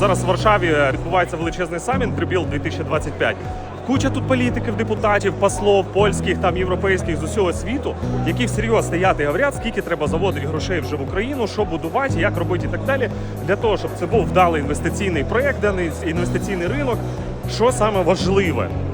зараз в Варшаві відбувається величезний саміт Трибіл 2025. Куча тут політиків, депутатів, послов, польських, там європейських з усього світу, які всерйоз стоять і говорять, скільки треба заводити грошей вже в Україну, що будувати, як робити і так далі, для того, щоб це був вдалий інвестиційний проєкт, даний інвестиційний ринок. Що саме важливе,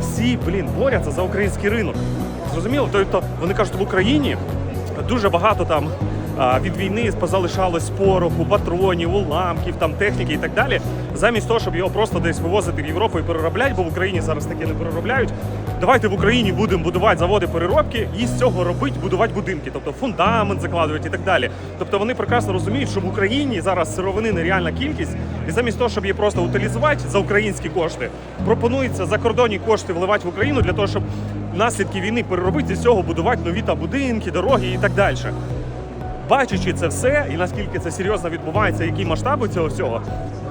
всі, блін, борються за український ринок. Зрозуміло? Тобто вони кажуть, в Україні дуже багато там від війни позалишалось пороху, патронів, уламків, там техніки і так далі. Замість того, щоб його просто десь вивозити в Європу і переробляти, бо в Україні зараз таке не переробляють. Давайте в Україні будемо будувати заводи переробки і з цього робити, будувати будинки, тобто фундамент закладувати і так далі. Тобто вони прекрасно розуміють, що в Україні зараз сировини нереальна кількість, і замість того, щоб її просто утилізувати за українські кошти, пропонується закордонні кошти вливати в Україну для того, щоб наслідки війни переробити з цього будувати нові там будинки, дороги і так далі. Бачачи це все, і наскільки це серйозно відбувається, які масштаби цього всього,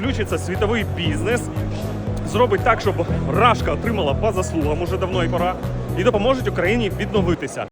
включиться світовий бізнес, зробить так, щоб Рашка отримала по заслугам уже давно і пора, і допоможуть Україні відновитися.